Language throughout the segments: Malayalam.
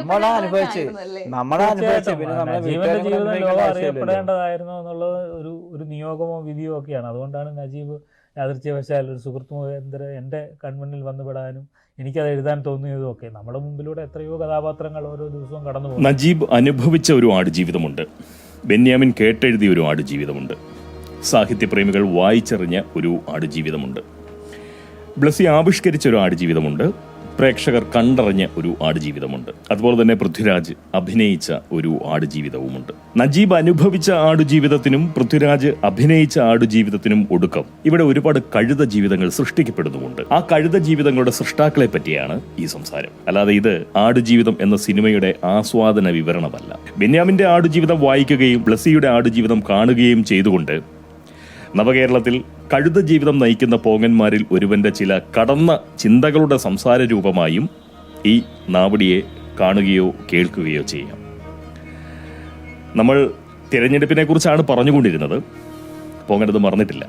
നമ്മളെ അനുഭവിച്ച്. ആയിരുന്നല്ലേ? നമ്മളെ അനുഭവിച്ച്. പിന്നെ നമ്മളെ നജീബിന്റെ ജീവിതം ലോകം. അറിയപ്പെടേണ്ടതായിരുന്നു എന്നുള്ളത് ഒരു ഒരു നിയോഗമോ വിധിയോ ഒക്കെയാണ്. അതുകൊണ്ടാണ് നജീബ് യാദൃച്ഛവശാൽ ഒരു സുഹൃത്ത് മുഖേന്ദ്ര എന്റെ കൺമുന്നിൽ വന്നുപെടാനും എനിക്കത് എഴുതാൻ തോന്നിയതും ഒക്കെ. നമ്മുടെ മുമ്പിലൂടെ എത്രയോ കഥാപാത്രങ്ങൾ ഓരോ ദിവസവും കടന്നു പോകും നജീബ് അനുഭവിച്ച ഒരു ജീവിതമുണ്ട്. ബെന്യാമിൻ കേട്ടെഴുതിയ ഒരു ആടുജീവിതമുണ്ട് സാഹിത്യപ്രേമികൾ വായിച്ചറിഞ്ഞ ഒരു ആട് ജീവിതമുണ്ട്. ബ്ലസി ആവിഷ്കരിച്ച ഒരു ആടുജീവിതമുണ്ട് പ്രേക്ഷകർ കണ്ടറിഞ്ഞ ഒരു ആടുജീവിതമുണ്ട്. അതുപോലെ തന്നെ പൃഥ്വിരാജ് അഭിനയിച്ച ഒരു ആടുജീവിതവുമുണ്ട്. നജീബ് അനുഭവിച്ച ആടുജീവിതത്തിനും പൃഥ്വിരാജ് അഭിനയിച്ച ആടുജീവിതത്തിനും ഒടുക്കം ഇവിടെ ഒരുപാട് കഴുത ജീവിതങ്ങൾ സൃഷ്ടിക്കപ്പെടുന്നുമുണ്ട്. ആ കഴുത ജീവിതങ്ങളുടെ സൃഷ്ടാക്കളെ പറ്റിയാണ് ഈ സംസാരം. അല്ലാതെ ഇത് ആടുജീവിതം എന്ന സിനിമയുടെ ആസ്വാദന വിവരണമല്ല. ബെന്യാമിന്റെ ആടുജീവിതം വായിക്കുകയും ബ്ലസിയുടെ ആടുജീവിതം കാണുകയും ചെയ്തുകൊണ്ട് നവകേരളത്തിൽ കഴുത ജീവിതം നയിക്കുന്ന പോങ്ങന്മാരിൽ ഒരുവന്റെ ചില കടന്ന ചിന്തകളുടെ സംസാര രൂപമായും ഈ നാവടിയെ കാണുകയോ കേൾക്കുകയോ ചെയ്യാം. നമ്മൾ തിരഞ്ഞെടുപ്പിനെ കുറിച്ചാണ് പറഞ്ഞുകൊണ്ടിരുന്നത്. പോങ്ങനത് മറന്നിട്ടില്ല.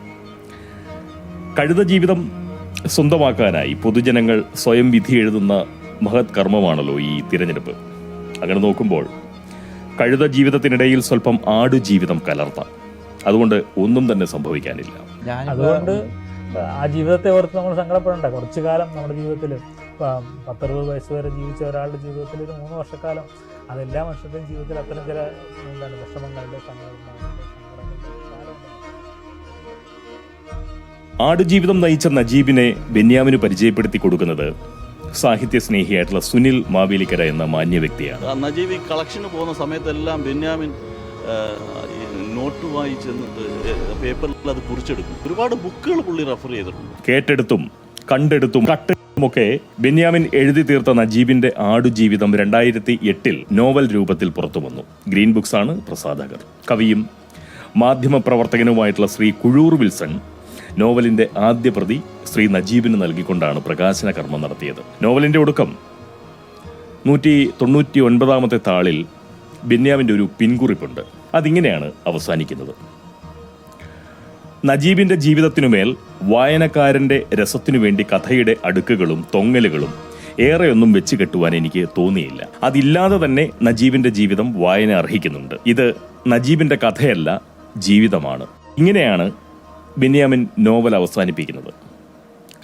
കഴുത ജീവിതം സ്വന്തമാക്കാനായി പൊതുജനങ്ങൾ സ്വയം വിധി എഴുതുന്ന മഹത് കർമ്മമാണല്ലോ ഈ തിരഞ്ഞെടുപ്പ്. അങ്ങനെ നോക്കുമ്പോൾ കഴുത ജീവിതത്തിനിടയിൽ സ്വല്പം ആടുജീവിതം കലർത്താം. അതുകൊണ്ട് ഒന്നും തന്നെ സംഭവിക്കാനില്ല. അതുകൊണ്ട് ആ ജീവിതത്തെ ഓർത്ത് നമ്മൾ സങ്കടപ്പെടണ്ട. കുറച്ചു കാലം നമ്മുടെ ജീവിതത്തിൽ പത്തറുപത് വയസ്സ് വരെ ജീവിച്ച ഒരാളുടെ ജീവിതത്തിൽ ഒരു മൂന്ന് വർഷക്കാലം അതെല്ലാ മനുഷ്യരുടെയും ജീവിതത്തിൽ അത്തരം ചില എന്താണ് വിഷമങ്ങളുടെ സങ്കടങ്ങളുടെ ആടുജീവിതം നയിച്ച നജീബിനെ ബെന്യാമിന് പരിചയപ്പെടുത്തി കൊടുക്കുന്നത് സാഹിത്യ സ്നേഹിയായിട്ടുള്ള സുനിൽ മാവേലിക്കര എന്ന മാന്യ വ്യക്തിയാണ് നജീബ് ഈ കളക്ഷന് പോകുന്ന സമയത്തെല്ലാം ബെന്യാമിൻ നോട്ട് വായിച്ചെന്നത് പേപ്പറിൽ അത് കുറിച്ചെടുക്കും. ഒരുപാട് ബുക്കുകൾ പുള്ളി റെഫർ ചെയ്തിട്ടുണ്ട്. കേട്ടെടുത്തും കണ്ടെടുത്തും കട്ടെടുത്തുമൊക്കെ ബെന്യാമിൻ എഴുതി തീർത്ത നജീബിന്റെ ആടുജീവിതം രണ്ടായിരത്തി എട്ടിൽ നോവൽ രൂപത്തിൽ പുറത്തു വന്നു ഗ്രീൻ ബുക്സ് ആണ് പ്രസാധകർ. കവിയും മാധ്യമപ്രവർത്തകനുമായിട്ടുള്ള ശ്രീ കുഴൂർ വിൽസൺ നോവലിന്റെ ആദ്യ പ്രതി ശ്രീ നജീബിന് നൽകിക്കൊണ്ടാണ് പ്രകാശന കർമ്മം നടത്തിയത്. നോവലിന്റെ ഒടുക്കം നൂറ്റി തൊണ്ണൂറ്റി ഒൻപതാമത്തെ താളിൽ ബെന്യാമിന്റെ ഒരു പിൻകുറിപ്പുണ്ട്. അതിങ്ങനെയാണ് അവസാനിക്കുന്നത്. നജീബിന്റെ ജീവിതത്തിനുമേൽ വായനക്കാരന്റെ രസത്തിനു വേണ്ടി കഥയുടെ അടുക്കുകളും തൊങ്ങലുകളും ഏറെയൊന്നും വെച്ച് കെട്ടുവാൻ എനിക്ക് തോന്നിയില്ല. അതില്ലാതെ തന്നെ നജീബിന്റെ ജീവിതം വായന അർഹിക്കുന്നുണ്ട്. ഇത് നജീബിന്റെ കഥയല്ല ജീവിതമാണ്. ഇങ്ങനെയാണ് ബെന്യാമിൻ നോവൽ അവസാനിപ്പിക്കുന്നത്.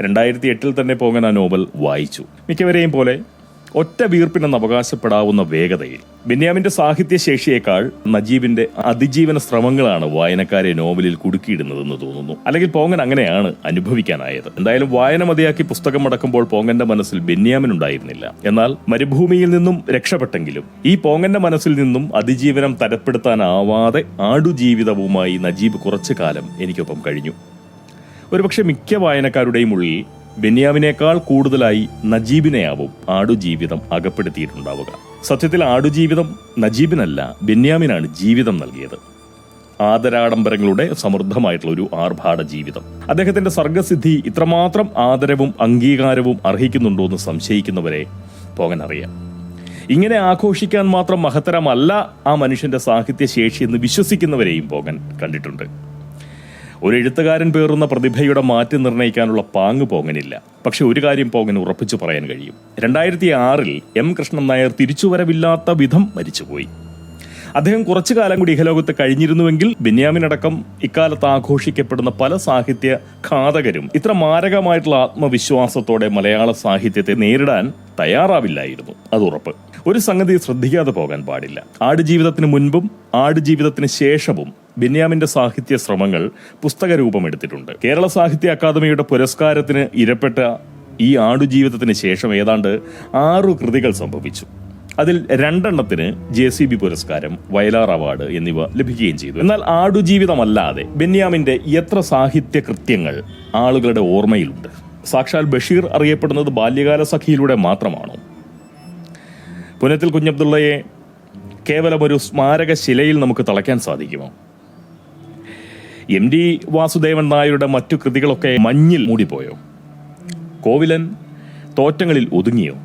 രണ്ടായിരത്തി എട്ടിൽ തന്നെ പോകാൻ ആ നോവൽ വായിച്ചു. മിക്കവരെയും പോലെ ഒറ്റ വീർപ്പിനെന്ന് അവകാശപ്പെടാവുന്ന വേഗതയിൽ. ബെന്യാമിന്റെ സാഹിത്യശേഷിയേക്കാൾ നജീബിന്റെ അതിജീവന ശ്രമങ്ങളാണ് വായനക്കാരെ നോവലിൽ കുടുക്കിയിടുന്നതെന്ന് തോന്നുന്നു. അല്ലെങ്കിൽ പോങ്ങൻ അങ്ങനെയാണ് അനുഭവിക്കാനായത്. എന്തായാലും വായന മതിയാക്കി പുസ്തകം മടക്കുമ്പോൾ പോങ്ങന്റെ മനസ്സിൽ ബെന്യാമിനുണ്ടായിരുന്നില്ല. എന്നാൽ മരുഭൂമിയിൽ നിന്നും രക്ഷപ്പെട്ടെങ്കിലും ഈ പോങ്ങന്റെ മനസ്സിൽ നിന്നും അതിജീവനം തരപ്പെടുത്താനാവാതെ ആടുജീവിതവുമായി നജീബ് കുറച്ചു കാലം എനിക്കൊപ്പം കഴിഞ്ഞു. ഒരുപക്ഷെ മിക്ക വായനക്കാരുടെയും ഉള്ളിൽ ബെന്യാമിനേക്കാൾ കൂടുതലായി നജീബിനെയാവും ആടുജീവിതം അകപ്പെടുത്തിയിട്ടുണ്ടാവുക. സത്യത്തിൽ ആടുജീവിതം നജീബിനല്ല ബെന്യാമിനാണ് ജീവിതം നൽകിയത്. ആദരാഡംബരങ്ങളുടെ സമൃദ്ധമായിട്ടുള്ള ഒരു ആർഭാട ജീവിതം. അദ്ദേഹത്തിന്റെ സർഗസിദ്ധി ഇത്രമാത്രം ആദരവും അംഗീകാരവും അർഹിക്കുന്നുണ്ടോ എന്ന് സംശയിക്കുന്നവരെ പോകാൻ അറിയാം. ഇങ്ങനെ ആഘോഷിക്കാൻ മാത്രം മഹത്തരമല്ല ആ മനുഷ്യന്റെ സാഹിത്യ ശേഷി എന്ന് വിശ്വസിക്കുന്നവരെയും പോകാൻ കണ്ടിട്ടുണ്ട്. ഒരു എഴുത്തുകാരൻ പേറുന്ന പ്രതിഭയുടെ മാറ്റി നിർണയിക്കാനുള്ള പാങ്ങ് പോങ്ങനില്ല പക്ഷെ ഒരു കാര്യം പോങ്ങൻ ഉറപ്പിച്ചു പറയാൻ കഴിയും. രണ്ടായിരത്തി ആറിൽ എം കൃഷ്ണൻ നായർ തിരിച്ചുവരവില്ലാത്ത വിധം മരിച്ചുപോയി. അദ്ദേഹം കുറച്ചു കാലം കൂടി ഇഹലോകത്ത് കഴിഞ്ഞിരുന്നുവെങ്കിൽ ബെന്യാമിനടക്കം ഇക്കാലത്ത് ആഘോഷിക്കപ്പെടുന്ന പല സാഹിത്യ ഘാതകരും ഇത്ര മാരകമായിട്ടുള്ള ആത്മവിശ്വാസത്തോടെ മലയാള സാഹിത്യത്തെ നേരിടാൻ തയ്യാറാവില്ലായിരുന്നു. അത് ഉറപ്പ്. ഒരു സംഗതി ശ്രദ്ധിക്കാതെ പോകാൻ പാടില്ല. ആടുജീവിതത്തിന് മുൻപും ആടുജീവിതത്തിന് ശേഷവും ബെന്യാമിന്റെ സാഹിത്യ ശ്രമങ്ങൾ പുസ്തക രൂപമെടുത്തിട്ടുണ്ട് കേരള സാഹിത്യ അക്കാദമിയുടെ പുരസ്കാരത്തിന് ഇരപ്പെട്ട ഈ ആടുജീവിതത്തിന് ശേഷം ഏതാണ്ട് ആറു കൃതികൾ സംഭവിച്ചു. അതിൽ രണ്ടെണ്ണത്തിന് ജെ സി ബി പുരസ്കാരം വയലാർ അവാർഡ് എന്നിവ ലഭിക്കുകയും ചെയ്തു. എന്നാൽ ആടുജീവിതമല്ലാതെ ബെന്യാമിന്റെ എത്ര സാഹിത്യ കൃത്യങ്ങൾ ആളുകളുടെ ഓർമ്മയിലുണ്ട്. സാക്ഷാൽ ബഷീർ അറിയപ്പെടുന്നത് ബാല്യകാല സഖിയിലൂടെ മാത്രമാണോ? പുനത്തിൽ കുഞ്ഞബ്ദുള്ളയെ കേവലം ഒരു സ്മാരക ശിലയിൽ നമുക്ക് തളയ്ക്കാൻ സാധിക്കുമോ? എം ഡി വാസുദേവൻ നായരുടെ മറ്റു കൃതികളൊക്കെ മഞ്ഞിൽ മൂടിപ്പോയോ? കോവിലൻ തോറ്റങ്ങളിൽ ഒതുങ്ങിയോ?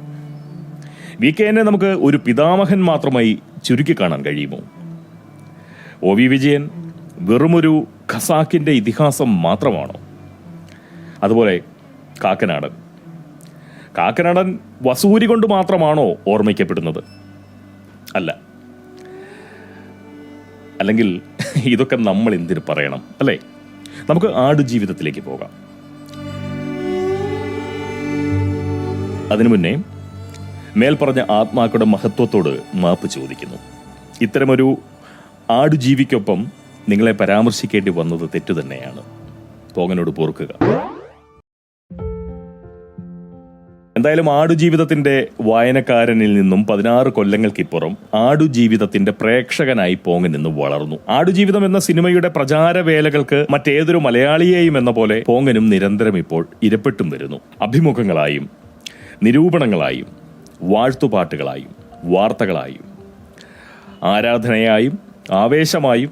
വി കെ എന്നെ നമുക്ക് ഒരു പിതാമഹൻ മാത്രമായി ചുരുക്കി കാണാൻ കഴിയുമോ? ഒ വി വിജയൻ വെറുമൊരു ഖസാക്കിന്റെ ഇതിഹാസം മാത്രമാണോ? അതുപോലെ കാക്കനാടൻ. കാക്കനാടൻ വസൂരി കൊണ്ട് മാത്രമാണോ ഓർമ്മിക്കപ്പെടുന്നത്? അല്ല. അല്ലെങ്കിൽ ഇതൊക്കെ നമ്മൾ എന്തിന് പറയണം അല്ലേ? നമുക്ക് ആടുജീവിതത്തിലേക്ക് പോകാം. അതിനു മുന്നേ മേൽപ്പറഞ്ഞ ആത്മാക്കളുടെ മഹത്വത്തോട് മാപ്പ് ചോദിക്കുന്നു. ഇത്തരമൊരു ആടുജീവിക്കൊപ്പം നിങ്ങളെ പരാമർശിക്കേണ്ടി വന്നത് തെറ്റു തന്നെയാണ്. പോകനോട് പൊറുക്കുക എന്തായാലും ആടുജീവിതത്തിന്റെ വായനക്കാരനിൽ നിന്നും പതിനാറ് കൊല്ലങ്ങൾക്കിപ്പുറം ആടുജീവിതത്തിന്റെ പ്രേക്ഷകനായി പോങ്ങൻ നിന്ന് വളർന്നു. ആടുജീവിതം എന്ന സിനിമയുടെ പ്രചാരവേലകൾക്ക് മറ്റേതൊരു മലയാളിയെയും എന്ന പോലെ പോങ്ങനും നിരന്തരം ഇപ്പോൾ ഇരപ്പെട്ടും വരുന്നു. അഭിമുഖങ്ങളായും നിരൂപണങ്ങളായും വാഴ്ത്തുപാട്ടുകളായും വാർത്തകളായും ആരാധനയായും ആവേശമായും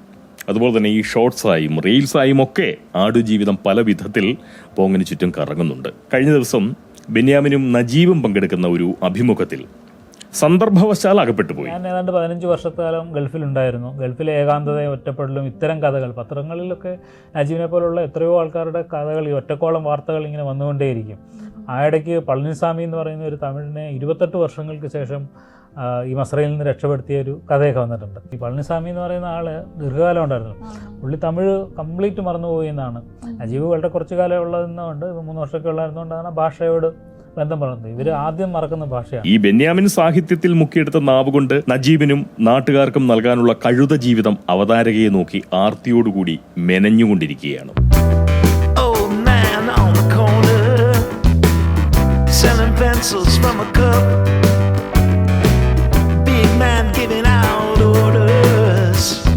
അതുപോലെ തന്നെ ഈ ഷോർട്സായും റീൽസായും ഒക്കെ ആടുജീവിതം പല വിധത്തിൽ പോങ്ങിന് ചുറ്റും കറങ്ങുന്നുണ്ട്. കഴിഞ്ഞ ദിവസം ബെന്യാമിനും നജീബും പങ്കെടുക്കുന്ന ഒരു അഭിമുഖത്തിൽ സന്ദർഭവശാൽ അകപ്പെട്ടു പോയി. ഞാൻ ഏതാണ്ട് പതിനഞ്ച് വർഷക്കാലം ഗൾഫിലുണ്ടായിരുന്നു. ഗൾഫിലെ ഏകാന്തതയും ഒറ്റപ്പെടലും ഇത്തരം കഥകൾ. പത്രങ്ങളിലൊക്കെ നജീബിനെ പോലുള്ള എത്രയോ ആൾക്കാരുടെ കഥകൾ ഈ ഒറ്റക്കോളം വാർത്തകൾ ഇങ്ങനെ വന്നുകൊണ്ടേയിരിക്കും. ആ ഇടയ്ക്ക് പളനിസ്വാമി എന്ന് പറയുന്ന ഒരു തമിഴിനെ ഇരുപത്തെട്ട് വർഷങ്ങൾക്ക് ശേഷം ഈ മസ്രയിൽ നിന്ന് രക്ഷപ്പെടുത്തിയ ഒരു കഥയൊക്കെ വന്നിട്ടുണ്ട്. ഈ പളനിസ്വാമി എന്ന് പറയുന്ന ആൾ ദീർഘകാലം ഉണ്ടായിരുന്നു. പുള്ളി തമിഴ് കംപ്ലീറ്റ് മറന്നുപോയി എന്നാണ്. അജീവ് വളരെ കുറച്ച് കാലം ഉള്ളതെന്നുകൊണ്ട് മൂന്ന് വർഷമൊക്കെ ഉള്ളായിരുന്നുകൊണ്ടാണ് ആ ഭാഷയോട് ബന്ധം പറഞ്ഞത്. ഇവർ ആദ്യം മറക്കുന്ന ഭാഷയാണ്. ഈ ബെന്യാമിൻ സാഹിത്യത്തിൽ മുക്കിയെടുത്ത നാവുകൊണ്ട് നജീബിനും നാട്ടുകാർക്കും നൽകാനുള്ള കഴുത ജീവിതം അവതാരകയെ നോക്കി ആർത്തിയോടുകൂടി മെനഞ്ഞുകൊണ്ടിരിക്കുകയാണ്. Selling pencils from a cup.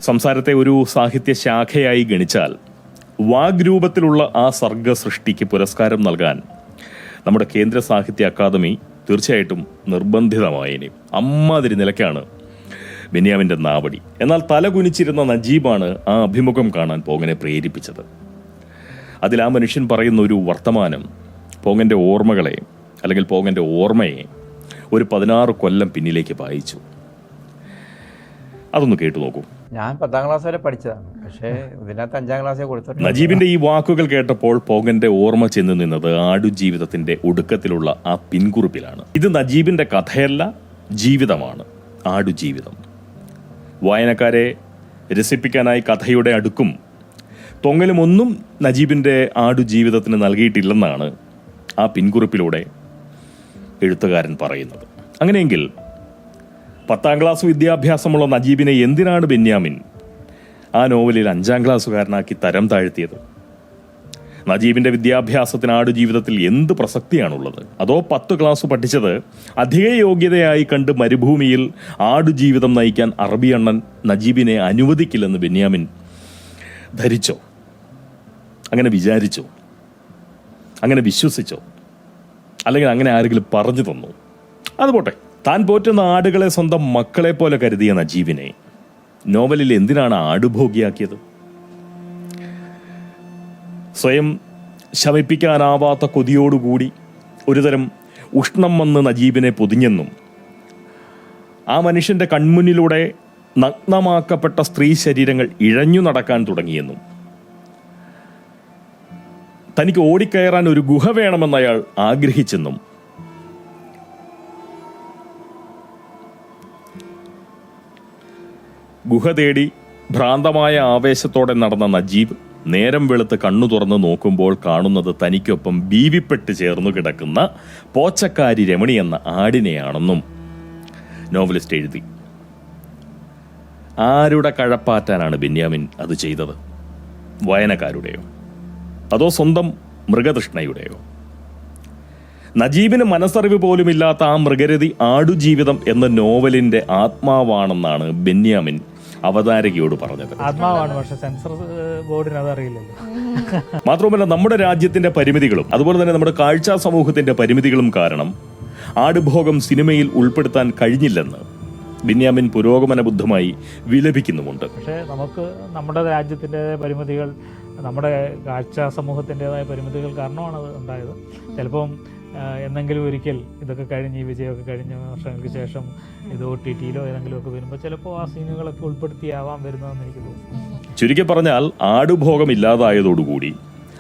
സംസാരത്തെ ഒരു സാഹിത്യ ശാഖയായി ഗണിച്ചാൽ വാഗ്രൂപത്തിലുള്ള ആ സർഗ സൃഷ്ടിക്ക് പുരസ്കാരം നൽകാൻ നമ്മുടെ കേന്ദ്ര സാഹിത്യ അക്കാദമി തീർച്ചയായിട്ടും നിർബന്ധിതമായേനെ. അമ്മാതിരി നിലയ്ക്കാണ് ബെന്യാമിന്റെ നാവടി. എന്നാൽ തലകുനിച്ചിരുന്ന നജീബാണ് ആ അഭിമുഖം കാണാൻ പോങ്ങനെ പ്രേരിപ്പിച്ചത്. അതിൽ ആ മനുഷ്യൻ പറയുന്ന ഒരു വർത്തമാനം പോങ്ങന്റെ ഓർമ്മകളെ അല്ലെങ്കിൽ പോങ്ങന്റെ ഓർമ്മയെ ഒരു പതിനാറ് കൊല്ലം പിന്നിലേക്ക് വായിച്ചു അതൊന്ന് കേട്ടു നോക്കൂ. ഞാൻ പത്താം ക്ലാസ് വരെ പഠിച്ചതാണ്. പക്ഷേ ഇതിനകത്ത് അഞ്ചാം ക്ലാസ്സിൽ കൊടുത്തിട്ടുണ്ട് നജീബിന്റെ ഈ വാക്കുകൾ കേട്ടപ്പോൾ പോകന്റെ ഓർമ്മ ചെന്ന് നിന്നത് ആടുജീവിതത്തിന്റെ ഒടുക്കത്തിലുള്ള ആ പിൻകുറിപ്പിലാണ്. ഇത് നജീബിന്റെ കഥയല്ല ജീവിതമാണ്. ആടു ജീവിതം വായനക്കാരെ രസിപ്പിക്കാനായി കഥയുടെ അടുക്കും തൊങ്ങലും ഒന്നും നജീബിന്റെ ആടുജീവിതത്തിന് നൽകിയിട്ടില്ലെന്നാണ് ആ പിൻകുറിപ്പിലൂടെ എഴുത്തുകാരൻ പറയുന്നത്. അങ്ങനെയെങ്കിൽ പത്താം ക്ലാസ് വിദ്യാഭ്യാസമുള്ള നജീബിനെ എന്തിനാണ് ബെന്യാമിൻ? ആ നോവലിൽ അഞ്ചാം ക്ലാസ്സുകാരനാക്കി തരം താഴ്ത്തിയത്. നജീബിന്റെ വിദ്യാഭ്യാസത്തിന് ആടുജീവിതത്തിൽ എന്ത് പ്രസക്തിയാണുള്ളത്? അതോ പത്ത് ക്ലാസ് പഠിച്ചത് അധിക യോഗ്യതയായി കണ്ട് മരുഭൂമിയിൽ ആടുജീവിതം നയിക്കാൻ അറബി അണ്ണൻ നജീബിനെ അനുവദിക്കില്ലെന്ന് ബെന്യാമിൻ ധരിച്ചോ? അങ്ങനെ വിചാരിച്ചോ? അങ്ങനെ വിശ്വസിച്ചോ? അല്ലെങ്കിൽ അങ്ങനെ ആരെങ്കിലും പറഞ്ഞു തന്നു? അത് പോട്ടെ. താൻ പോറ്റുന്ന ആടുകളെ സ്വന്തം മക്കളെ പോലെ കരുതിയ നജീബിനെ നോവലിൽ എന്തിനാണ് ആടുഭോഗിയാക്കിയത്? സ്വയം ശമിപ്പിക്കാനാവാത്ത കൊതിയോടുകൂടി ഒരുതരം ഉഷ്ണം വന്ന് നജീബിനെ പൊതിഞ്ഞെന്നും ആ മനുഷ്യന്റെ കൺമുന്നിലൂടെ നഗ്നമാക്കപ്പെട്ട സ്ത്രീ ശരീരങ്ങൾ ഇഴഞ്ഞു നടക്കാൻ തുടങ്ങിയെന്നും തനിക്ക് ഓടിക്കയറാൻ ഒരു ഗുഹ വേണമെന്ന് അയാൾ ആഗ്രഹിച്ചെന്നും ഗുഹ തേടി ഭ്രാന്തമായ ആവേശത്തോടെ നടന്ന നജീബ് നേരം വെളുത്ത് കണ്ണു തുറന്ന് നോക്കുമ്പോൾ കാണുന്നത് തനിക്കൊപ്പം ബീവിപ്പെട്ട് ചേർന്നു കിടക്കുന്ന പോച്ചക്കാരി രമണി എന്ന ആടിനെയാണെന്നും നോവലിസ്റ്റ് എഴുതി. ആരുടെ കഴപ്പാറ്റാനാണ് ബെന്യാമിൻ അത് ചെയ്തത്? വായനക്കാരുടെയോ? അതോ സ്വന്തം മൃഗതൃഷ്ണയുടെയോ? നജീബിന് മനസ്സറിവ് പോലുമില്ലാത്ത ആ മൃഗരതി ആടുജീവിതം എന്ന നോവലിന്റെ ആത്മാവാണെന്നാണ് ബെന്യാമിൻ അവതാരകയോട് പറഞ്ഞത്. ആത്മാവാണ് പക്ഷെ സെൻസർ ബോർഡിന് അതറിയില്ലല്ലോ. മാത്രമല്ല നമ്മുടെ രാജ്യത്തിന്റെ പരിമിതികളും അതുപോലെ തന്നെ നമ്മുടെ കാഴ്ചാ സമൂഹത്തിന്റെ പരിമിതികളും കാരണം ആടുഭോഗം സിനിമയിൽ ഉൾപ്പെടുത്താൻ കഴിഞ്ഞില്ലെന്ന് ബെന്യാമിൻ പുരോഗമന ബുദ്ധമായി വിലപിക്കുന്നുമുണ്ട്. പക്ഷേ നമുക്ക് നമ്മുടെ രാജ്യത്തിന്റെതായ പരിമിതികൾ നമ്മുടെ കാഴ്ച സമൂഹത്തിന്റെതായ പരിമിതികൾ കാരണമാണ് അത് ഉണ്ടായത്. ചിലപ്പം എന്നെങ്കിലും ഒരിക്കൽ ഇതൊക്കെ കഴിഞ്ഞ് ഈ വിജയമൊക്കെ കഴിഞ്ഞ വർഷങ്ങൾക്ക് ശേഷം ഇത് ഒ ടി ടിയിലോ ഏതെങ്കിലും ഒക്കെ വരുമ്പോൾ ചിലപ്പോൾ ആ സീനുകളൊക്കെ ഉൾപ്പെടുത്തിയാവാൻ വരുന്നതെന്ന് എനിക്ക് തോന്നുന്നു. ചുരുക്കി പറഞ്ഞാൽ ആടുഭോഗം ഇല്ലാതായതോടുകൂടി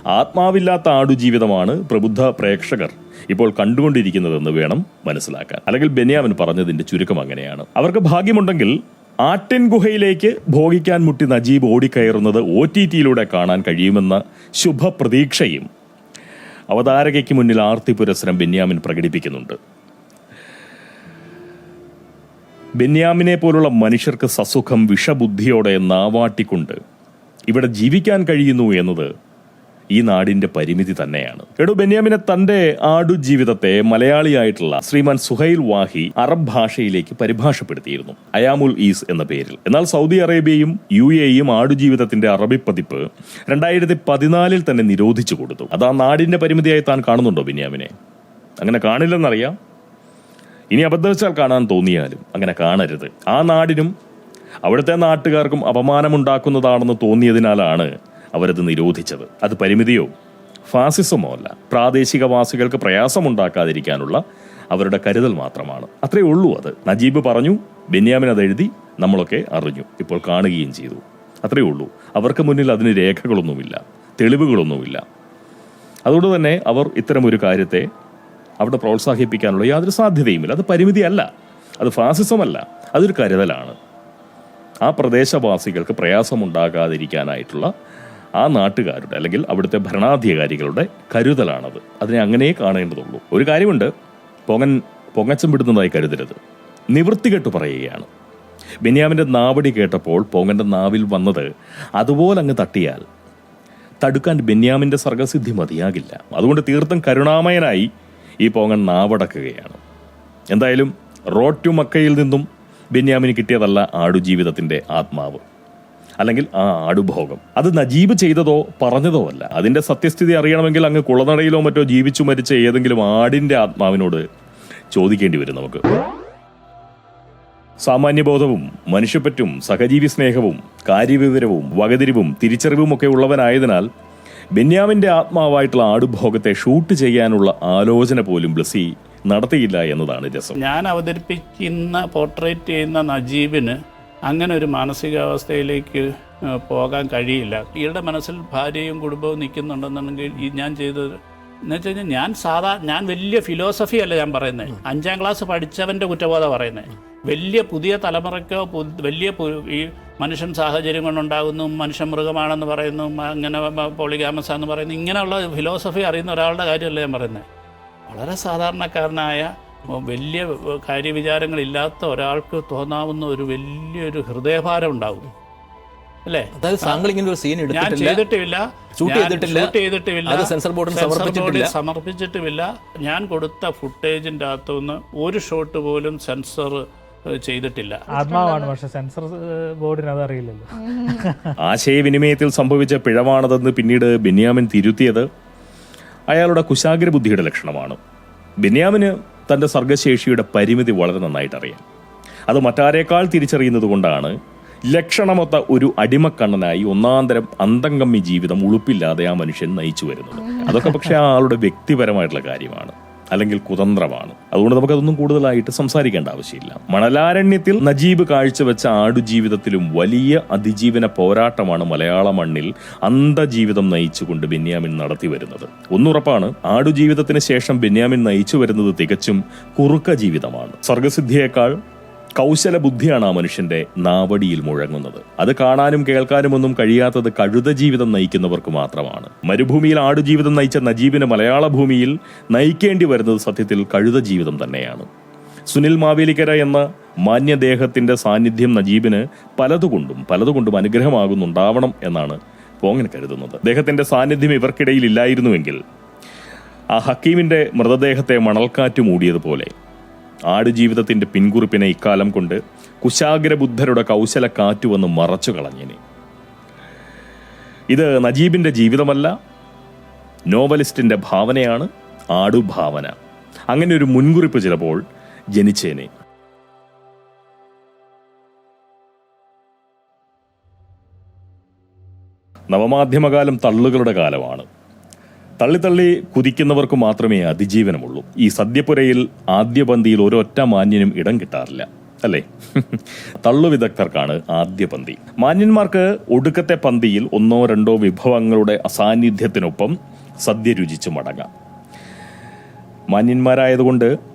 ആത്മാവില്ലാത്ത ആടുജീവിതമാണ് പ്രബുദ്ധ പ്രേക്ഷകർ ഇപ്പോൾ കണ്ടുകൊണ്ടിരിക്കുന്നതെന്ന് വേണം മനസ്സിലാക്കാൻ. അല്ലെങ്കിൽ ബെന്യാമൻ പറഞ്ഞതിന്റെ ചുരുക്കം അങ്ങനെയാണ്. അവർക്ക് ഭാഗ്യമുണ്ടെങ്കിൽ ആട്ടിൻ ഗുഹയിലേക്ക് ഭോഗിക്കാൻ മുട്ടി നജീബ് ഓടിക്കയറുന്നത് ഒ ടി ടിയിലൂടെ കാണാൻ കഴിയുമെന്ന ശുഭപ്രതീക്ഷയും അവതാരകയ്ക്ക് മുന്നിൽ ആർത്തി പുരസ്സരം ബെന്യാമിൻ പ്രകടിപ്പിക്കുന്നുണ്ട്. ബെന്യാമിനെ പോലുള്ള മനുഷ്യർക്ക് സസുഖം വിഷബുദ്ധിയോടെ നാവാട്ടിക്കൊണ്ട് ഇവിടെ ജീവിക്കാൻ കഴിയുന്നു എന്നത് ഈ നാടിന്റെ പരിമിതി തന്നെയാണ്. എടു ബെന്യാമിനെ തന്റെ ആടു ജീവിതത്തെ മലയാളിയായിട്ടുള്ള ശ്രീമാൻ സുഹൈൽ വാഹി അറബ് ഭാഷയിലേക്ക് പരിഭാഷപ്പെടുത്തിയിരുന്നു. അയാമുൽ ഈസ് എന്ന പേരിൽ. എന്നാൽ സൗദി അറേബ്യയും യു എയും ആടുജീവിതത്തിന്റെ അറബി പതിപ്പ് രണ്ടായിരത്തി പതിനാലിൽ തന്നെ നിരോധിച്ചു കൊടുത്തു. അത് ആ നാടിന്റെ പരിമിതിയായി താൻ കാണുന്നുണ്ടോ ബെന്യാമിനെ? അങ്ങനെ കാണില്ലെന്നറിയാം. ഇനി അബദ്ധവച്ചാൽ കാണാൻ തോന്നിയാലും അങ്ങനെ കാണരുത്. ആ നാടിനും അവിടുത്തെ നാട്ടുകാർക്കും അപമാനമുണ്ടാക്കുന്നതാണെന്ന് തോന്നിയതിനാലാണ് അവരത് നിരോധിച്ചത്. അത് പരിമിതിയോ? ഫാസിസമോ അല്ല. പ്രാദേശികവാസികൾക്ക് പ്രയാസമുണ്ടാക്കാതിരിക്കാനുള്ള അവരുടെ കരുതൽ മാത്രമാണ്. അത്രയേ ഉള്ളൂ അത്. നജീബ് പറഞ്ഞു ബെന്യാമിൻ അത് എഴുതി നമ്മളൊക്കെ അറിഞ്ഞു. ഇപ്പോൾ കാണുകയും ചെയ്തു. അത്രയേ ഉള്ളൂ. അവർക്ക് മുന്നിൽ അതിന് രേഖകളൊന്നുമില്ല. തെളിവുകളൊന്നുമില്ല. അതുകൊണ്ട് തന്നെ അവർ ഇത്തരമൊരു കാര്യത്തെ അവിടെ പ്രോത്സാഹിപ്പിക്കാനുള്ള യാതൊരു സാധ്യതയുമില്ല. അത് പരിമിതിയല്ല. അത് ഫാസിസമല്ല. അതൊരു കരുതലാണ്. ആ പ്രദേശവാസികൾക്ക് പ്രയാസമുണ്ടാകാതിരിക്കാനായിട്ടുള്ള ആ നാട്ടുകാരുടെ അല്ലെങ്കിൽ അവിടുത്തെ ഭരണാധികാരികളുടെ കരുതലാണത്. അതിനെ അങ്ങനെ കാണേണ്ടതുള്ളൂ. ഒരു കാര്യമുണ്ട്. പൊങ്ങൻ പൊങ്ങച്ചം വിടുന്നതായി കരുതരുത്. നിവൃത്തികെട്ട് പറയുകയാണ്. ബെന്യാമിന്റെ നാവടി കേട്ടപ്പോൾ പൊങ്ങന്റെ നാവിൽ വന്നത് അതുപോലെ അങ്ങ് തട്ടിയാൽ തടുക്കാൻ ബെന്യാമിന്റെ സർഗസിദ്ധി മതിയാകില്ല. അതുകൊണ്ട് തീർത്തും കരുണാമയനായി ഈ പോങ്ങൻ നാവടക്കുകയാണ്. എന്തായാലും റോഡ് ടു മക്കയിൽ നിന്നും ബെന്യാമിന് കിട്ടിയതല്ല ആടുജീവിതത്തിന്റെ ആത്മാവ്. അല്ലെങ്കിൽ ആ ആടുഭോഗം. അത് നജീബ് ചെയ്തതോ പറഞ്ഞതോ അല്ല. അതിന്റെ സത്യസ്ഥിതി അറിയണമെങ്കിൽ അങ്ങ് കുളനടയിലോ മറ്റോ ജീവിച്ചു മരിച്ച ഏതെങ്കിലും ആടിന്റെ ആത്മാവിനോട് ചോദിക്കേണ്ടി വരും നമുക്ക്. സാമാന്യബോധവും മനുഷ്യപ്പറ്റും സഹജീവി സ്നേഹവും കാര്യവിവരവും വകതിരിവും തിരിച്ചറിവും ഒക്കെ ഉള്ളവനായതിനാൽ ബെന്യാമിന്റെ ആത്മാവായിട്ടുള്ള ആടുഭോഗത്തെ ഷൂട്ട് ചെയ്യാനുള്ള ആലോചന പോലും ബ്ലസി നടത്തിയില്ല എന്നതാണ് രസം. ഞാൻ അവതരിപ്പിക്കുന്ന പോർട്രേറ്റ് ചെയ്യുന്ന നജീബിന് അങ്ങനെ ഒരു മാനസികാവസ്ഥയിലേക്ക് പോകാൻ കഴിയില്ല. ഇയാളുടെ മനസ്സിൽ ഭാര്യയും കുടുംബവും നിൽക്കുന്നുണ്ടെന്നുണ്ടെങ്കിൽ ഈ ഞാൻ ചെയ്തത് എന്ന് വെച്ച് കഴിഞ്ഞാൽ ഞാൻ സാധാ ഞാൻ വലിയ ഫിലോസഫി അല്ല ഞാൻ പറയുന്നത് അഞ്ചാം ക്ലാസ് പഠിച്ചവന്റെ കുറ്റബോധം പറയുന്നത് വലിയ പുതിയ തലമുറയ്ക്കോ വലിയ ഈ മനുഷ്യൻ സാഹചര്യം കൊണ്ടുണ്ടാകുന്നു മനുഷ്യൻ മൃഗമാണെന്ന് പറയുന്നു അങ്ങനെ പോളിഗാമസ് എന്ന് പറയുന്നു ഇങ്ങനെയുള്ള ഫിലോസഫി അറിയുന്ന ഒരാളുടെ കാര്യമല്ല ഞാൻ പറയുന്നത് വളരെ സാധാരണക്കാരനായ വലിയ കാര്യവിചാരങ്ങളില്ലാത്ത ഒരാൾക്ക് തോന്നാവുന്ന ഒരു വലിയൊരു ഹൃദയഭാരം ഉണ്ടാകും അല്ലേ? അതായത് താങ്കൾ ഇങ്ങനെ ഒരു സീൻ ഞാൻ ചെയ്തിട്ടില്ല ഷൂട്ട് ചെയ്തിട്ടില്ല. ഷൂട്ട് ചെയ്തിട്ടില്ല സെൻസർ ബോർഡിന് സെൻസർ സമർപ്പിച്ചിട്ടില്ല. സമർപ്പിച്ചിട്ടുമില്ല. ഞാൻ കൊടുത്ത ഫുട്ടേജിന്റെ അകത്തുനിന്ന് ഒരു ഷോട്ട് പോലും സെൻസർ ചെയ്തിട്ടില്ല. ആത്മാവാണ് പക്ഷെ സെൻസർ ബോർഡിന് അത് അറിയില്ലല്ലോ ആശയവിനിമയത്തിൽ സംഭവിച്ച പിഴവാണതെന്ന് പിന്നീട് ബെന്യാമിൻ തിരുത്തിയത് അയാളുടെ കുശാഗ്ര ബുദ്ധിയുടെ ലക്ഷണമാണ്. ബെന്യാമിന് തന്റെ സർഗശേഷിയുടെ പരിമിതി വളരെ നന്നായിട്ട് അറിയാം അത് മറ്റാരേക്കാൾ തിരിച്ചറിയുന്നത് കൊണ്ടാണ് ലക്ഷണമൊത്ത ഒരു അടിമക്കണ്ണനായി ഒന്നാന്തരം അന്തംകമ്മി ജീവിതം ഉളുപ്പില്ലാതെ ആ മനുഷ്യൻ നയിച്ചു വരുന്നത്. അതൊക്കെ പക്ഷേ ആ ആളുടെ വ്യക്തിപരമായിട്ടുള്ള കാര്യമാണ്. അല്ലെങ്കിൽ കുതന്ത്രമാണ്. അതുകൊണ്ട് നമുക്ക് അതൊന്നും കൂടുതലായിട്ട് സംസാരിക്കേണ്ട ആവശ്യമില്ല. മണലാരണ്യത്തിൽ നജീബ് കാഴ്ചവെച്ച ആടുജീവിതത്തിലും വലിയ അതിജീവന പോരാട്ടമാണ് മലയാള മണ്ണിൽ അന്തജീവിതം നയിച്ചുകൊണ്ട് ബെന്യാമിൻ നടത്തി വരുന്നത്. ഒന്നുറപ്പാണ് ആടുജീവിതത്തിന് ശേഷം ബെന്യാമിൻ നയിച്ചു വരുന്നത് തികച്ചും കുറുക്ക ജീവിതമാണ് സർഗസിദ്ധിയേക്കാൾ കൗശല ബുദ്ധിയാണ് ആ മനുഷ്യന്റെ നാവടിയിൽ മുഴങ്ങുന്നത്. അത് കാണാനും കേൾക്കാനും ഒന്നും കഴിയാത്തത് കഴുത ജീവിതം നയിക്കുന്നവർക്ക് മാത്രമാണ്. മരുഭൂമിയിൽ ആടുജീവിതം നയിച്ച നജീബിന് മലയാള ഭൂമിയിൽ നയിക്കേണ്ടി വരുന്നത് സത്യത്തിൽ കഴുത ജീവിതം തന്നെയാണ്. സുനിൽ മാവേലിക്കര എന്ന മാന്യദേഹത്തിന്റെ സാന്നിധ്യം നജീബിന് പലതുകൊണ്ടും പലതുകൊണ്ടും അനുഗ്രഹമാകുന്നുണ്ടാവണം എന്നാണ് പോങ്ങൻ കരുതുന്നത്. അദ്ദേഹത്തിന്റെ സാന്നിധ്യം ഇവർക്കിടയിൽ ഇല്ലായിരുന്നുവെങ്കിൽ ആ ഹക്കീമിന്റെ മൃതദേഹത്തെ മണൽക്കാറ്റ് മൂടിയതുപോലെ ആടുജീവിതത്തിന്റെ പിൻകുറിപ്പിനെ ഇക്കാലം കൊണ്ട് കുശാഗ്രബുദ്ധരുടെ കൗശല കാറ്റ് വന്ന് മറച്ചു കളഞ്ഞിനെ. ഇത് നജീബിന്റെ ജീവിതമല്ല നോവലിസ്റ്റിന്റെ ഭാവനയാണ് ആടുഭാവന. അങ്ങനെ ഒരു മുൻകുറിപ്പ് ചിലപ്പോൾ ജനിച്ചേനെ. നവമാധ്യമകാലം തള്ളുകളുടെ കാലമാണ്. തള്ളിത്തള്ളി കുതിക്കുന്നവർക്ക് മാത്രമേ അതിജീവനമുള്ളൂ. ഈ സദ്യപുരയിൽ ആദ്യ പന്തിയിൽ ഒരൊറ്റ മാന്യനും ഇടം കിട്ടാറില്ല അല്ലേ? തള്ളു വിദഗ്ധർക്കാണ് ആദ്യ പന്തി മാന്യന്മാർക്ക് ഒടുക്കത്തെ പന്തിയിൽ ഒന്നോ രണ്ടോ വിഭവങ്ങളുടെ അസാന്നിധ്യത്തിനൊപ്പം സദ്യ രുചിച്ചു മടങ്ങാം. മാന്യന്മാരായതുകൊണ്ട്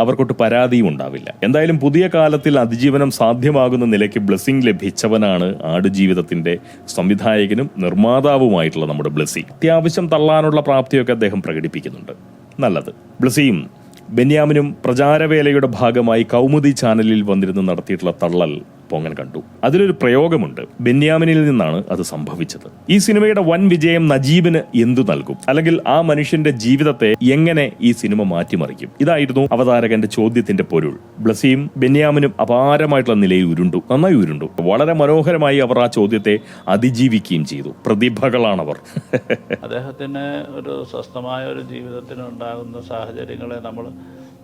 അവർക്കൊട്ട് പരാതിയും ഉണ്ടാവില്ല. എന്തായാലും പുതിയ കാലത്തിൽ അതിജീവനം സാധ്യമാകുന്ന നിലയ്ക്ക് ബ്ലെസ്സിംഗ് ലഭിച്ചവനാണ് ആടുജീവിതത്തിന്റെ സംവിധായകനും നിർമ്മാതാവുമായിട്ടുള്ള നമ്മുടെ ബ്ലെസ്സി. അത്യാവശ്യം തള്ളാനുള്ള പ്രാപ്തിയൊക്കെ അദ്ദേഹം പ്രകടിപ്പിക്കുന്നുണ്ട്. നല്ലത്. ബ്ലെസ്സിയും ബെന്യാമിനും പ്രചാരവേലയുടെ ഭാഗമായി കൗമുദി ചാനലിൽ വന്നിരുന്ന് നടത്തിയിട്ടുള്ള തള്ളൽ പൊങ്ങൻ കണ്ടു. അതിലൊരു പ്രയോഗമുണ്ട്. ബെന്യാമിനിൽ നിന്നാണ് അത് സംഭവിച്ചത്. ഈ സിനിമയുടെ വൻ വിജയം നജീബിന് എന്തു നൽകും? അല്ലെങ്കിൽ ആ മനുഷ്യന്റെ ജീവിതത്തെ എങ്ങനെ ഈ സിനിമ മാറ്റിമറിക്കും? ഇതായിരുന്നു അവതാരകന്റെ ചോദ്യത്തിന്റെ പൊരുൾ. ബ്ലസിയും ബെന്യാമിനും അപാരമായിട്ടുള്ള നിലയിൽ ഉരുണ്ടു. നന്നായി ഉരുണ്ടു. വളരെ മനോഹരമായി അവർ ആ ചോദ്യത്തെ അതിജീവിക്കുകയും ചെയ്തു. പ്രതിഭകളാണവർ. അദ്ദേഹത്തിന് ഒരു സ്വസ്ഥമായ ഒരു ജീവിതത്തിന് ഉണ്ടാകുന്ന സാഹചര്യങ്ങളെ നമ്മൾ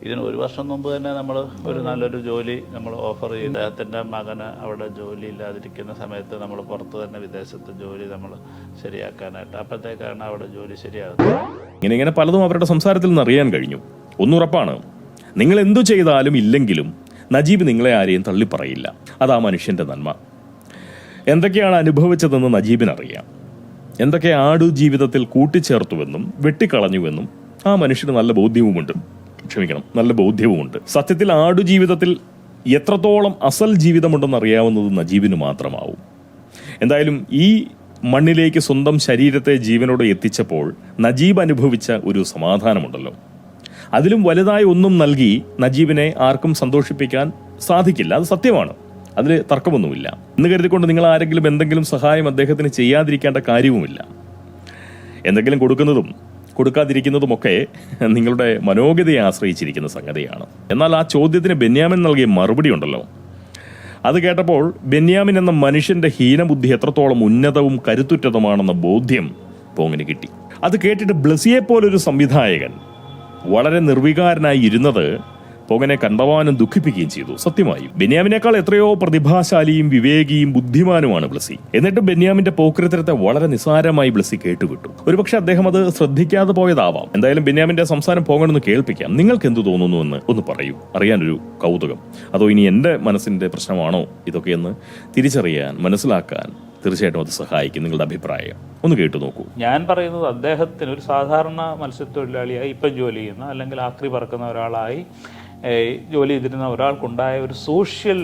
ഇതിന് ഒരു വർഷം മുമ്പ് തന്നെ നമ്മൾ ഒരു നല്ലൊരു ജോലി നമ്മൾ ഓഫർ ചെയ്ത് അദ്ദേഹത്തിന്റെ മകന് അവിടെ ജോലി ഇല്ലാതിരിക്കുന്ന സമയത്ത് നമ്മൾ പുറത്ത് തന്നെ വിദേശത്ത് ജോലി നമ്മൾ ശരിയാക്കാനായിട്ട്. അപ്പോഴത്തേക്കാണ് അവിടെ ജോലി ശരിയാകുന്നത് ഇങ്ങനെ ഇങ്ങനെ പലതും അവരുടെ സംസാരത്തിൽ നിന്ന് അറിയാൻ കഴിഞ്ഞു. ഒന്നുറപ്പാണ്. നിങ്ങൾ എന്തു ചെയ്താലും ഇല്ലെങ്കിലും നജീബ് നിങ്ങളെ ആരെയും തള്ളിപ്പറയില്ല. അതാ മനുഷ്യന്റെ നന്മ. എന്തൊക്കെയാണ് അനുഭവിച്ചതെന്ന് നജീബിനറിയാം. എന്തൊക്കെ ആടു ജീവിതത്തിൽ കൂട്ടിച്ചേർത്തുവെന്നും വെട്ടിക്കളഞ്ഞുവെന്നും ആ മനുഷ്യന് നല്ല ബോധ്യവുമുണ്ട്. ക്ഷമിക്കണം നല്ല ബോധ്യവുമുണ്ട്. സത്യത്തിൽ ആടു ജീവിതത്തിൽ എത്രത്തോളം അസൽ ജീവിതമുണ്ടെന്ന് അറിയാവുന്നത് നജീബിന് മാത്രമാവും. എന്തായാലും ഈ മണ്ണിലേക്ക് സ്വന്തം ശരീരത്തെ ജീവനോട് എത്തിച്ചപ്പോൾ നജീബ് അനുഭവിച്ച ഒരു സമാധാനമുണ്ടല്ലോ. അതിലും വലുതായി ഒന്നും നൽകി നജീബിനെ ആർക്കും സന്തോഷിപ്പിക്കാൻ സാധിക്കില്ല. അത് സത്യമാണ്. അതിൽ തർക്കമൊന്നുമില്ല. എന്ന് കരുതിക്കൊണ്ട് നിങ്ങൾ ആരെങ്കിലും എന്തെങ്കിലും സഹായം അദ്ദേഹത്തിന് ചെയ്യാതിരിക്കേണ്ട കാര്യവുമില്ല. എന്തെങ്കിലും കൊടുക്കുന്നതും കൊടുക്കാതിരിക്കുന്നതുമൊക്കെ നിങ്ങളുടെ മനോഗതിയെ ആശ്രയിച്ചിരിക്കുന്ന സംഗതിയാണ്. എന്നാൽ ആ ചോദ്യത്തിന് ബെന്യാമിൻ നൽകിയ മറുപടി ഉണ്ടല്ലോ. അത് കേട്ടപ്പോൾ ബെന്യാമിൻ എന്ന മനുഷ്യന്റെ ഹീനബുദ്ധി എത്രത്തോളം ഉന്നതവും കരുത്തുറ്റതുമാണെന്ന ബോധ്യം പോങ്ങിന് കിട്ടി. അത് കേട്ടിട്ട് ബ്ലസിയെ പോലൊരു സംവിധായകൻ വളരെ നിർവികാരനായി ഇരുന്നത് പോങ്ങനെ കണ്ടവാനും ദുഃഖിപ്പിക്കുകയും ചെയ്തു. സത്യമായി ബെന്യാമിനേക്കാൾ എത്രയോ പ്രതിഭാശാലിയും വിവേകിയും ബുദ്ധിമാനുമാണ് ബ്ലസി. എന്നിട്ടും ബെന്യാമിന്റെ പോക്രിത്തരത്തെ വളരെ നിസാരമായി ബ്ലസി കേട്ടുവിട്ടു. ഒരുപക്ഷെ അദ്ദേഹം അത് ശ്രദ്ധിക്കാതെ പോയതാവാം. എന്തായാലും ബെന്യാമിന്റെ സംസാരം പോകണമെന്ന് കേൾപ്പിക്കാം. നിങ്ങൾക്ക് എന്ത് തോന്നുന്നു എന്ന് ഒന്ന് പറയൂ. അറിയാനൊരു കൗതുകം. അതോ ഇനി എന്റെ മനസ്സിന്റെ പ്രശ്നമാണോ ഇതൊക്കെയെന്ന് തിരിച്ചറിയാൻ മനസ്സിലാക്കാൻ തീർച്ചയായിട്ടും അത് സഹായിക്കും നിങ്ങളുടെ അഭിപ്രായം. ഒന്ന് കേട്ടു നോക്കൂ. ഞാൻ പറയുന്നത് അദ്ദേഹത്തിന് ഒരു സാധാരണ മത്സ്യത്തൊഴിലാളിയായി ഇപ്പം ജോലി ചെയ്യുന്ന അല്ലെങ്കിൽ ആക്രി പറക്കുന്ന ഒരാളായി ജോലി ചെയ്തിരുന്ന ഒരാൾക്കുണ്ടായ ഒരു സോഷ്യൽ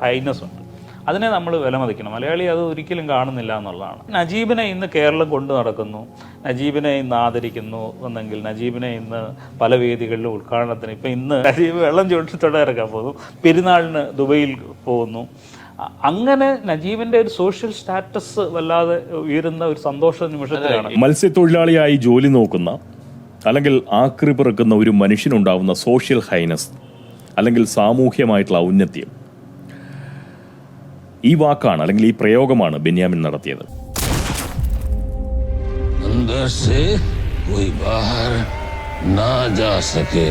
ഹൈനസ് ഉണ്ട്. അതിനെ നമ്മൾ വിലമതിക്കണം മലയാളി അത് ഒരിക്കലും കാണുന്നില്ല എന്നുള്ളതാണ്. നജീബിനെ ഇന്ന് കേരളം കൊണ്ടു നടക്കുന്നു. നജീബിനെ ഇന്ന് ആദരിക്കുന്നു എന്നെങ്കിൽ നജീബിനെ ഇന്ന് പല വേദികളിലും ഉദ്ഘാടനത്തിന് ഇപ്പം ഇന്ന് നജീബ് വെള്ളം ചുട്ടിത്തോടെ ഇറക്കാൻ പോകുന്നു. പെരുന്നാളിന് ദുബൈയിൽ പോകുന്നു. അങ്ങനെ നജീബിന്റെ ഒരു സോഷ്യൽ സ്റ്റാറ്റസ് വല്ലാതെ ഉയരുന്ന ഒരു സന്തോഷ നിമിഷത്തിലാണ്. മത്സ്യത്തൊഴിലാളിയായി ജോലി നോക്കുന്ന അല്ലെങ്കിൽ ആക്രി പിറക്കുന്ന ഒരു മനുഷ്യനുണ്ടാവുന്ന സോഷ്യൽ ഹൈനസ് അല്ലെങ്കിൽ സാമൂഹ്യമായിട്ടുള്ള ഔന്നത്യം ഈ വാക്കാണ് അല്ലെങ്കിൽ ഈ പ്രയോഗമാണ് ബെന്യാമിൻ നടത്തിയത് अंदर से कोई बाहर ना जा सके